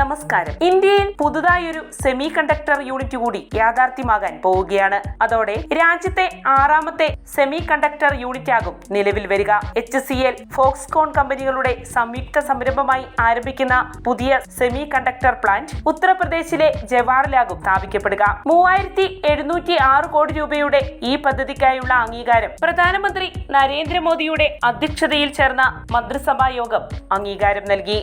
നമസ്കാരം. ഇന്ത്യയിൽ പുതുതായി ഒരു സെമി കണ്ടക്ടർ യൂണിറ്റ് കൂടി യാഥാർത്ഥ്യമാകാൻ പോവുകയാണ്. അതോടെ രാജ്യത്തെ ആറാമത്തെ സെമി കണ്ടക്ടർ യൂണിറ്റ് ആകും നിലവിൽ വരിക. എച്ച് സി എൽ ഫോക്സ്കോൺ കമ്പനികളുടെ സംയുക്ത സംരംഭമായി ആരംഭിക്കുന്ന പുതിയ സെമി കണ്ടക്ടർ പ്ലാന്റ് ഉത്തർപ്രദേശിലെ ജവാറിലാകും സ്ഥാപിക്കപ്പെടുക. മൂവായിരത്തി എഴുന്നൂറ്റി ആറ് കോടി രൂപയുടെ ഈ പദ്ധതിക്കായുള്ള അംഗീകാരം പ്രധാനമന്ത്രി നരേന്ദ്രമോദിയുടെ അധ്യക്ഷതയിൽ ചേർന്ന മന്ത്രിസഭാ യോഗം അംഗീകാരം നൽകി.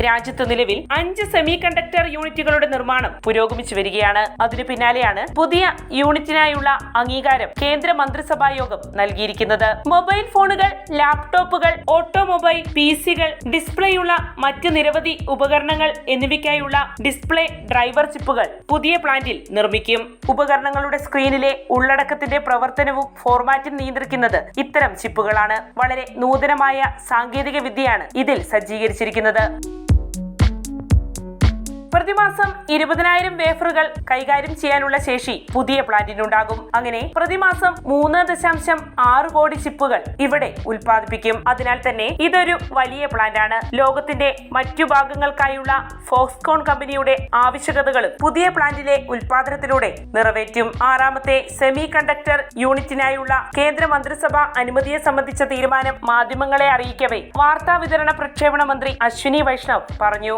രാജ്യത്ത് നിലവിൽ അഞ്ച് സെമി കണ്ടക്ടർ യൂണിറ്റുകളുടെ നിർമ്മാണം പുരോഗമിച്ചു വരികയാണ്. അതിനു പിന്നാലെയാണ് പുതിയ യൂണിറ്റിനായുള്ള അംഗീകാരം കേന്ദ്ര മന്ത്രിസഭാ യോഗം നൽകിയിരിക്കുന്നത്. മൊബൈൽ ഫോണുകൾ ലാപ്ടോപ്പുകൾ ഓട്ടോമൊബൈൽ പി സികൾ ഡിസ്പ്ലേയുള്ള മറ്റ് നിരവധി ഉപകരണങ്ങൾ എന്നിവയ്ക്കായുള്ള ഡിസ്പ്ലേ ഡ്രൈവർ ചിപ്പുകൾ പുതിയ പ്ലാന്റിൽ നിർമ്മിക്കും. ഉപകരണങ്ങളുടെ സ്ക്രീനിലെ ഉള്ളടക്കത്തിന്റെ പ്രവർത്തനവും ഫോർമാറ്റും നിയന്ത്രിക്കുന്നത് ഇത്തരം ചിപ്പുകളാണ്. വളരെ നൂതനമായ സാങ്കേതിക വിദ്യയാണ് ഇതിൽ സജ്ജീകരിച്ചിരിക്കുന്നത്. പ്രതിമാസം ഇരുപതിനായിരം വേഫറുകൾ കൈകാര്യം ചെയ്യാനുള്ള ശേഷി പുതിയ പ്ലാന്റിനുണ്ടാകും. അങ്ങനെ പ്രതിമാസം മൂന്ന് ദശാംശം ആറ് കോടി ചിപ്പുകൾ ഇവിടെ ഉൽപ്പാദിപ്പിക്കും. അതിനാൽ തന്നെ ഇതൊരു വലിയ പ്ലാന്റാണ്. ലോകത്തിന്റെ മറ്റു ഭാഗങ്ങൾക്കായുള്ള ഫോക്സ്കോൺ കമ്പനിയുടെ ആവശ്യകതകളും പുതിയ പ്ലാന്റിലെ ഉൽപാദനത്തിലൂടെ നിറവേറ്റും. ആറാമത്തെ സെമി കണ്ടക്ടർ യൂണിറ്റിനായുള്ള കേന്ദ്ര മന്ത്രിസഭ അനുമതിയെ സംബന്ധിച്ച തീരുമാനം മാധ്യമങ്ങളെ അറിയിക്കവേ. വാർത്താ വിതരണ പ്രക്ഷേപണ മന്ത്രി അശ്വിനി വൈഷ്ണവ് പറഞ്ഞു.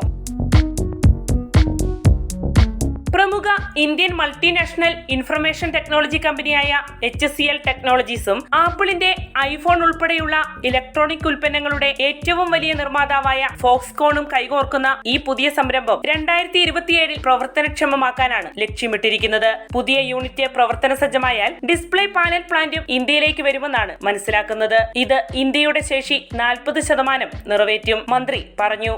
പ്രമുഖ ഇന്ത്യൻ മൾട്ടിനാഷണൽ ഇൻഫർമേഷൻ ടെക്നോളജി കമ്പനിയായ എച്ച് സി എൽ ടെക്നോളജീസും ആപ്പിളിന്റെ ഐഫോൺ ഉൾപ്പെടെയുള്ള ഇലക്ട്രോണിക് ഉൽപ്പന്നങ്ങളുടെ ഏറ്റവും വലിയ നിർമ്മാതാവായ ഫോക്സ്കോണും കൈകോർക്കുന്ന ഈ പുതിയ സംരംഭം രണ്ടായിരത്തി ഇരുപത്തിയേഴിൽ പ്രവർത്തനക്ഷമമാക്കാനാണ് ലക്ഷ്യമിട്ടിരിക്കുന്നത്. പുതിയ യൂണിറ്റ് പ്രവർത്തന സജ്ജമായാൽ ഡിസ്പ്ലേ പാനൽ പ്ലാന്റും ഇന്ത്യയിലേക്ക് വരുമെന്നാണ് മനസ്സിലാക്കുന്നത്. ഇത് ഇന്ത്യയുടെ ശേഷി നാൽപ്പത് ശതമാനം നിറവേറ്റും മന്ത്രി പറഞ്ഞു.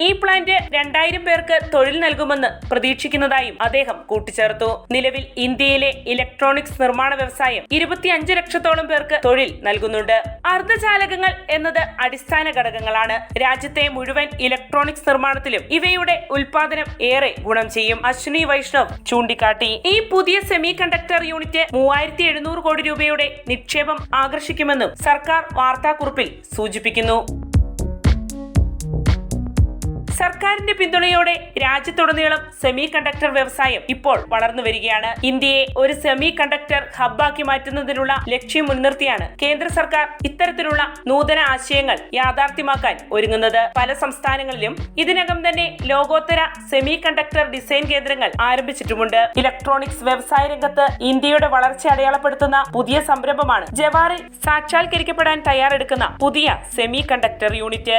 ഈ പ്ലാന്റ് രണ്ടായിരം പേർക്ക് തൊഴിൽ നൽകുമെന്ന് പ്രതീക്ഷിക്കുന്നതായും അദ്ദേഹം കൂട്ടിച്ചേർത്തു. നിലവിൽ ഇന്ത്യയിലെ ഇലക്ട്രോണിക്സ് നിർമ്മാണ വ്യവസായം ഇരുപത്തിയഞ്ച് ലക്ഷത്തോളം പേർക്ക് തൊഴിൽ നൽകുന്നുണ്ട്. അർദ്ധചാലകങ്ങൾ എന്നത് അടിസ്ഥാന ഘടകങ്ങളാണ്. രാജ്യത്തെ മുഴുവൻ ഇലക്ട്രോണിക്സ് നിർമ്മാണത്തിലും ഇവയുടെ ഉൽപാദനം ഏറെ ഗുണം ചെയ്യും അശ്വിനി വൈഷ്ണവ് ചൂണ്ടിക്കാട്ടി. ഈ പുതിയ സെമി കണ്ടക്ടർ യൂണിറ്റ് മൂവായിരത്തി എഴുന്നൂറ് കോടി രൂപയുടെ നിക്ഷേപം ആകർഷിക്കുമെന്നും സർക്കാർ വാർത്താക്കുറിപ്പിൽ സൂചിപ്പിക്കുന്നു. സർക്കാരിന്റെ പിന്തുണയോടെ രാജ്യത്തുടനീളം സെമി കണ്ടക്ടർ വ്യവസായം ഇപ്പോൾ വളർന്നു വരികയാണ്. ഇന്ത്യയെ ഒരു സെമി കണ്ടക്ടർ ഹബ്ബാക്കി മാറ്റുന്നതിനുള്ള ലക്ഷ്യം മുൻനിർത്തിയാണ് കേന്ദ്ര സർക്കാർ ഇത്തരത്തിലുള്ള നൂതന ആശയങ്ങൾ യാഥാർത്ഥ്യമാക്കാൻ ഒരുങ്ങുന്നത്. പല സംസ്ഥാനങ്ങളിലും ഇതിനകം തന്നെ ലോകോത്തര സെമി കണ്ടക്ടർ ഡിസൈൻ കേന്ദ്രങ്ങൾ ആരംഭിച്ചിട്ടുമുണ്ട്. ഇലക്ട്രോണിക്സ് വ്യവസായ രംഗത്ത് ഇന്ത്യയുടെ വളർച്ച അടയാളപ്പെടുത്തുന്ന പുതിയ സംരംഭമാണ് ജവാറിൽ സാക്ഷാത്കരിക്കപ്പെടാൻ തയ്യാറെടുക്കുന്ന പുതിയ സെമി കണ്ടക്ടർ യൂണിറ്റ്